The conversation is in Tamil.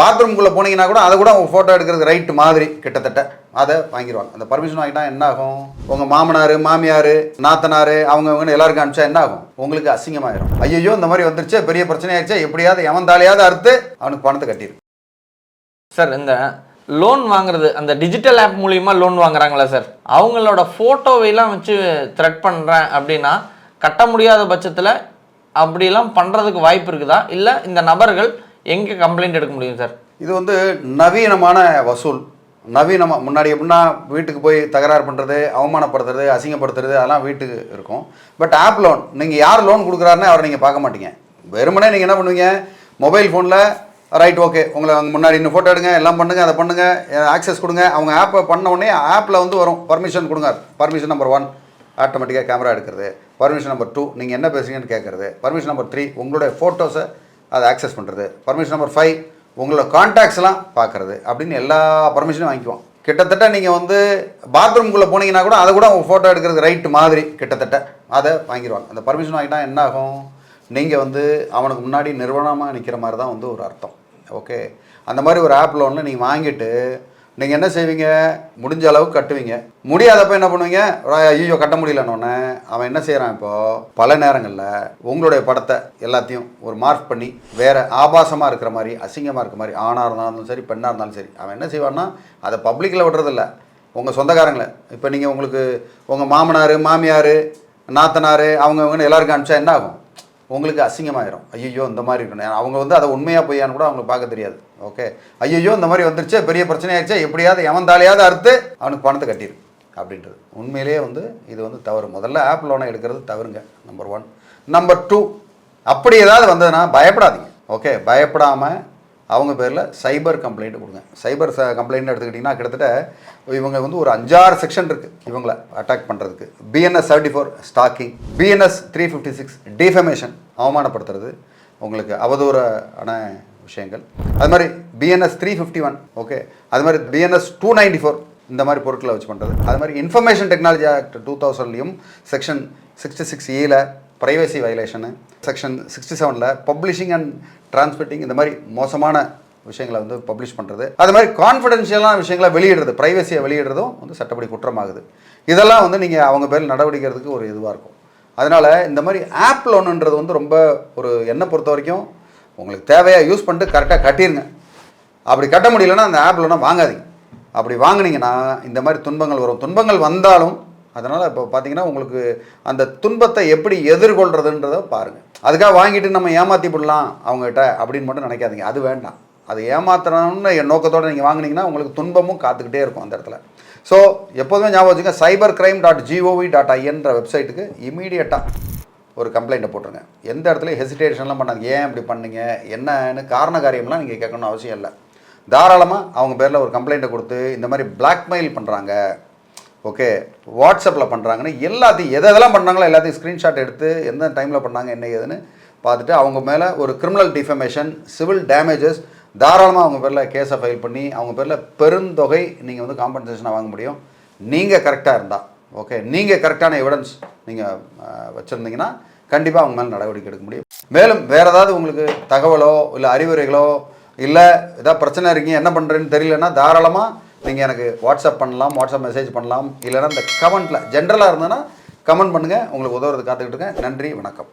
பாத்ரூம்குள்ளே போனீங்கன்னா கூட அதை கூட அவங்க ஃபோட்டோ எடுக்கிறது ரைட்டு மாதிரி கிட்டத்தட்ட. அதை வாங்கிடுவாங்க அந்த பர்மிஷன் வாங்கிட்டா என்ன ஆகும்? உங்கள் மாமனார் மாமியார் நாத்தனார் அவங்க அவங்க எல்லாருக்கும் அனுப்பிச்சா என்ன ஆகும்? உங்களுக்கு அசிங்கமாயிரும். ஐயோ இந்த மாதிரி வந்துருச்சு பெரிய பிரச்சனையாச்சே எப்படியாவது எவந்தாலியாவது அறுத்து அவனுக்கு பணத்தை கட்டிடு சார் இந்த லோன் வாங்குறது அந்த டிஜிட்டல் ஆப் மூலியமாக லோன் வாங்குறாங்களா சார் அவங்களோட ஃபோட்டோவையெல்லாம் வச்சு த்ரெட் பண்ணுறேன் அப்படின்னா கட்ட முடியாத பட்சத்தில் அப்படிலாம் பண்ணுறதுக்கு வாய்ப்பு இருக்குதா? இல்லை இந்த நபர்கள் எங்கே கம்ப்ளைண்ட் எடுக்க முடியும் சார் இது வந்து நவீனமான வசூல். நவீனமாக முன்னாடி எப்படின்னா வீட்டுக்கு போய் தகராறு பண்ணுறது அவமானப்படுத்துறது அசிங்கப்படுத்துறது அதெல்லாம் வீட்டுக்கு இருக்கும். பட் ஆப் லோன் நீங்கள் யார் லோன் கொடுக்குறாருன்னு அவரை நீங்கள் பார்க்க மாட்டீங்க. வெறுமனே நீங்கள் என்ன பண்ணுவீங்க? மொபைல் ஃபோனில் ரைட் ஓகே உங்களை அங்கே முன்னாடி இன்னும் ஃபோட்டோ எடுங்க எல்லாம் பண்ணுங்கள் அதை பண்ணுங்கள் ஆக்சஸ் கொடுங்க. அவங்க ஆப்பை பண்ண உடனே ஆப்பில் வந்து வரும் பர்மிஷன் கொடுங்க. பர்மிஷன் நம்பர் ஒன் ஆட்டோமேட்டிக்காக கேமரா எடுக்கிறது. பர்மிஷன் நம்பர் டூ நீங்கள் என்ன பேசுறீங்கன்னு கேட்குறது. பர்மிஷன் நம்பர் த்ரீ உங்களுடைய ஃபோட்டோஸை அதை ஆக்சஸ் பண்ணுறது பர்மிஷன் நம்பர் ஃபைவ் உங்களோட கான்டாக்ட்ஸ்லாம் பார்க்குறது. அப்படின்னு எல்லா பர்மிஷனும் வாங்கிக்குவோம். கிட்டத்தட்ட நீங்கள் வந்து பாத்ரூம்குள்ளே போனீங்கன்னா கூட அதை கூட அவங்க ஃபோட்டோ எடுக்கிறது ரைட்டு மாதிரி கிட்டத்தட்ட அதை வாங்கிடுவாங்க அந்த பர்மிஷன் வாங்கிட்டா என்ன ஆகும் நீங்கள் வந்து அவனுக்கு முன்னாடி நிறுவனமாக நிற்கிற மாதிரி தான் வந்து ஒரு அர்த்தம். ஓகே அந்த மாதிரி ஒரு ஆப் ஒன்று நீங்கள் வாங்கிட்டு நீங்கள் என்ன செய்வீங்க? முடிஞ்ச அளவுக்கு கட்டுவீங்க. முடியாதப்ப என்ன பண்ணுவீங்க? ஐயோ கட்ட முடியலன்னொன்னே அவன் என்ன செய்கிறான் இப்போது பல நேரங்களில் உங்களுடைய படத்தை எல்லாத்தையும் ஒரு மார்க் பண்ணி வேறு ஆபாசமாக இருக்கிற மாதிரி அசிங்கமாக இருக்கிற மாதிரி ஆணாக இருந்தாலும் சரி பெண்ணாக இருந்தாலும் சரி அவன் என்ன செய்வான்னா அதை பப்ளிக்கில் விடுறதில்ல. உங்கள் சொந்தக்காரங்களை. இப்போ நீங்கள் உங்களுக்கு உங்கள் மாமனார் மாமியார் நாத்தனார் அவங்க அவங்க எல்லாருக்கும் அனுப்பிச்சா என்ன ஆகும்? உங்களுக்கு அசிங்கமாயிரும். ஐயோ இந்த மாதிரி இருக்கணும். அவங்க வந்து அதை உண்மையாக பொய்யான்னு கூட அவங்களுக்கு பார்க்க தெரியாது. ஓகே? ஐயோ இந்த மாதிரி வந்துருச்சு பெரிய பிரச்சனையாச்சு எப்படியாவது எவந்தாலையாவது அறுத்து அவனுக்கு பணத்தை கட்டிடு அப்படின்றது. உண்மையிலேயே வந்து இது வந்து தவறு. முதல்ல ஆப் லோனை எடுக்கிறது தவறுங்க நம்பர் ஒன் நம்பர் டூ அப்படி ஏதாவது வந்ததுன்னா பயப்படாதீங்க. ஓகே? பயப்படாமல் அவங்க பேரில் சைபர் கம்ப்ளைண்ட் கொடுங்க. சைபர் ச கம்ப்ளைண்ட் எடுத்துக்கிட்டிங்கன்னா கிட்டத்தட்ட இவங்க வந்து ஒரு அஞ்சாறு செக்ஷன் இருக்குது இவங்கள அட்டாக் பண்ணுறதுக்கு BNS seventy four stalking BNS three fifty six defamation அவமானப்படுத்துறது உங்களுக்கு அவதூறான விஷயங்கள். அது மாதிரி BNS three fifty one okay அது மாதிரி பிஎன்எஸ் டூ நைன்டி ஃபோர் இந்த மாதிரி பொருட்களை வச்சு பண்ணுறது அது மாதிரி இன்ஃபர்மேஷன் டெக்னாலஜி ஆக்ட் டூ தௌசண்ட்லேயும் செக்ஷன் சிக்ஸ்டி சிக்ஸ் ஏல ப்ரைவசி வயலேஷனு செக்ஷன் சிக்ஸ்டி செவனில் பப்ளிஷிங் அண்ட் டிரான்ஸ்மிட்டிங் இந்த மாதிரி மோசமான விஷயங்களை வந்து பப்ளிஷ் பண்ணுறது அது மாதிரி கான்ஃபிடென்ஷியலான விஷயங்களை வெளியிடுறது ப்ரைவசியை வெளியிடுறதும் வந்து சட்டப்படி குற்றமாகுது. இதெல்லாம் வந்து நீங்கள் அவங்க பேரில் நடவடிக்கிறதுக்கு ஒரு இதுவாக இருக்கும். அதனால் இந்த மாதிரி ஆப் லோனுன்றது வந்து ரொம்ப ஒரு என்னை பொறுத்த வரைக்கும் உங்களுக்கு தேவையாக யூஸ் பண்ணிட்டு கரெக்டாக கட்டிருங்க. அப்படி கட்ட முடியலன்னா அந்த ஆப் லோனை வாங்காதீங்க. அப்படி வாங்கினீங்கன்னா இந்த மாதிரி துன்பங்கள் வரும். துன்பங்கள் வந்தாலும் அதனால் இப்போ பார்த்தீங்கன்னா உங்களுக்கு அந்த துன்பத்தை எப்படி எதிர்கொள்கிறதுன்றத பாருங்கள் அதுக்காக வாங்கிட்டு நம்ம ஏமாற்றி விடலாம் அவங்ககிட்ட அப்படின்னு மட்டும் நினைக்காதீங்க. அது வேண்டாம். அது ஏமாத்தணும்னு என் நோக்கத்தோடு நீங்கள் வாங்குனீங்கன்னா உங்களுக்கு துன்பமும் காத்துக்கிட்டே இருக்கும் அந்த இடத்துல. ஸோ எப்போதுமே ஞாபகம் வச்சுங்க cyber crime dot GOV dot ஐஎன்ற வெப்சைட்டுக்கு இமீடியட்டாக ஒரு கம்ப்ளைண்ட்டை போட்டுருங்க. எந்த இடத்துலையும் ஹெசிடேஷன்லாம் பண்ணாங்க ஏன் இப்படி பண்ணீங்க? என்னன்னு காரண காரியம்லாம் நீங்கள் கேட்கணும்னு அவசியம் இல்லை. தாராளமாக அவங்க பேரில் ஒரு கம்ப்ளைண்ட்டை கொடுத்து இந்த மாதிரி பிளாக்மெயில் பண்ணுறாங்க ஓகே வாட்ஸ்அப்பில் பண்ணுறாங்கன்னு எல்லாத்தையும் எதை எதெல்லாம் பண்ணாங்களோ எல்லாத்தையும் ஸ்க்ரீன்ஷாட் எடுத்து எந்த டைமில் பண்ணாங்க என்ன ஏதுன்னு பார்த்துட்டு அவங்க மேலே ஒரு கிரிமினல் டிஃபமேஷன் சிவில் டேமேஜஸ் தாராளமாக அவங்க பேரில் கேஸை ஃபைல் பண்ணி அவங்க பேரில் பெருந்தொகை நீங்கள் வந்து காம்பன்சேஷனாக வாங்க முடியும். நீங்கள் கரெக்டாக இருந்தால் ஓகே நீங்கள் கரெக்டான எவிடன்ஸ் நீங்கள் வச்சுருந்தீங்கன்னா கண்டிப்பாக அவங்க மேலே நடவடிக்கை எடுக்க முடியும். மேலும் வேறு ஏதாவது உங்களுக்கு தகவலோ இல்லை அறிவுரைகளோ இல்லை ஏதாவது பிரச்சனை இருக்கீங்க என்ன பண்ணுறேன்னு தெரியலன்னா தாராளமாக நீங்கள் எனக்கு வாட்ஸ்அப் பண்ணலாம் வாட்ஸ்அப் மெசேஜ் பண்ணலாம் இல்லைன்னா இந்த கமெண்ட்டில் ஜென்ரலாக இருந்ததுன்னா கமெண்ட் பண்ணுங்கள் உங்களுக்கு உதவுறது காத்துக்கிட்டு இருக்கேன். நன்றி வணக்கம்.